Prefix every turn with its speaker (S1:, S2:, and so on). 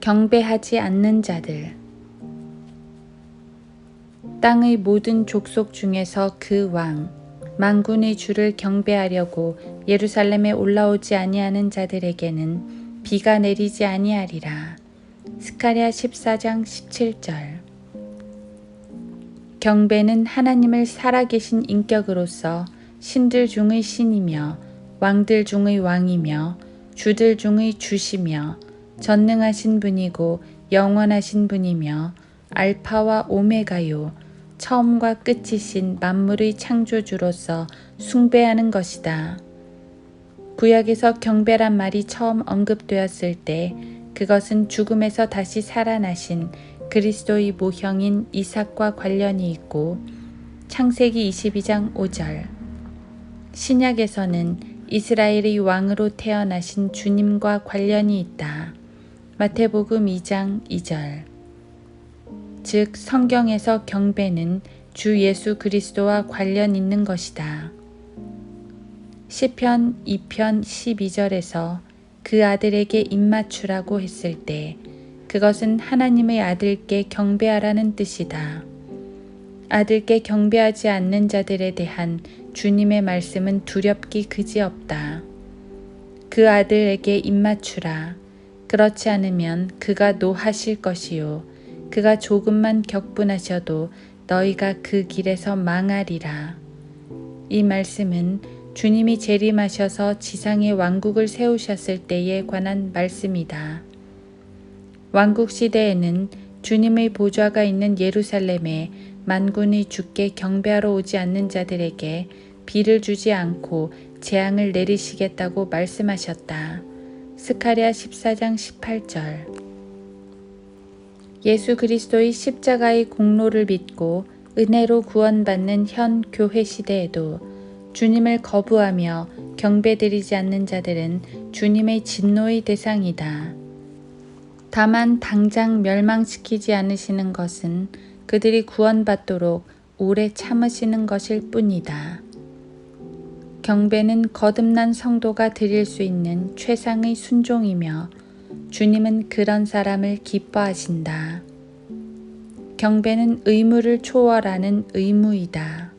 S1: 경배하지 않는 자들 땅의 모든 족속 중에서 그 왕 만군의 주를 경배하려고 예루살렘에 올라오지 아니하는 자들에게는 비가 내리지 아니하리라. 스카랴 14장 17절 경배는 하나님을 살아계신 인격으로서 신들 중의 신이며 왕들 중의 왕이며 주들 중의 주시며 전능하신 분이고 영원하신 분이며 알파와 오메가요 처음과 끝이신 만물의 창조주로서 숭배하는 것이다. 구약에서 경배란 말이 처음 언급되었을 때 그것은 죽음에서 다시 살아나신 그리스도의 모형인 이삭과 관련이 있고 창세기 22장 5절 신약에서는 이스라엘의 왕으로 태어나신 주님과 관련이 있다. 마태복음 2장 2절 즉 성경에서 경배는 주 예수 그리스도와 관련 있는 것이다. 시편 2편 12절에서 그 아들에게 입맞추라고 했을 때 그것은 하나님의 아들께 경배하라는 뜻이다. 아들께 경배하지 않는 자들에 대한 주님의 말씀은 두렵기 그지없다. 그 아들에게 입맞추라. 그렇지 않으면 그가 노하실 것이요. 그가 조금만 격분하셔도 너희가 그 길에서 망하리라. 이 말씀은 주님이 재림하셔서 지상의 왕국을 세우셨을 때에 관한 말씀이다. 왕국 시대에는 주님의 보좌가 있는 예루살렘에 만군의 주께 경배하러 오지 않는 자들에게 비를 주지 않고 재앙을 내리시겠다고 말씀하셨다. 스카랴 14장 18절 예수 그리스도의 십자가의 공로를 믿고 은혜로 구원받는 현 교회 시대에도 주님을 거부하며 경배드리지 않는 자들은 주님의 진노의 대상이다. 다만 당장 멸망시키지 않으시는 것은 그들이 구원받도록 오래 참으시는 것일 뿐이다. 경배는 거듭난 성도가 드릴 수 있는 최상의 순종이며 주님은 그런 사람을 기뻐하신다. 경배는 의무를 초월하는 의무이다.